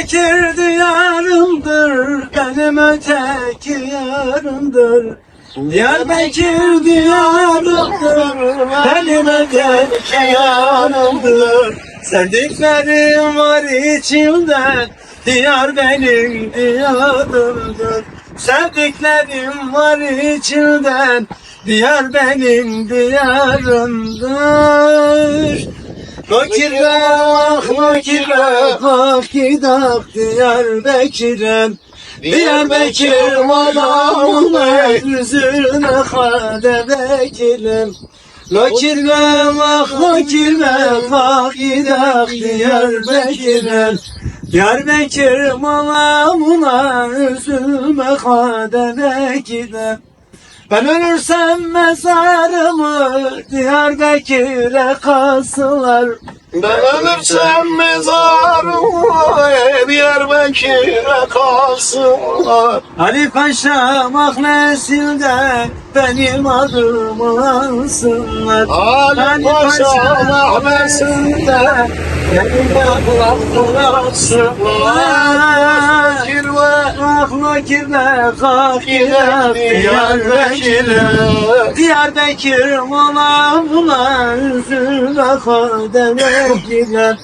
Diyarbakır diyarımdır, benim öteki yarımdır. Diyarbakır diyarımdır, benim öteki yarımdır. Sevdiklerim var içimde, diyar benim diyarımdır. Sevdiklerim var içimden, diyar benim diyarımdır. Nakire ah nakire ah gidak Diyarbakır'ın Diyarbakır malamına yüzüne hade vekilim Nakire ah nakire ah gidak Diyarbakır'ın Diyarbakır malamına yüzüme hade vekilim ben ölürsem mezarımı Diyarbakır'a kasılar Ben ölürsem mezarımı Diyarbakır'a kalsınlar. Ali Paşa mahnesilde benim adımı ansınlar Ali Paşa mahnesinde benim adımı ansınlar ahla kirve kafire Diyarbakır'a Diyarbakır mala mala üzüme kademe gider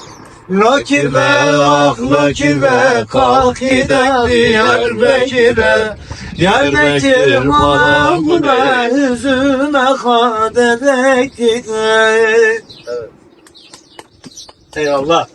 Lakir ve ah lakir ve kalk gider Diyarbakır'a Diyarbakır mala mala üzüme kademe gider Eyvallah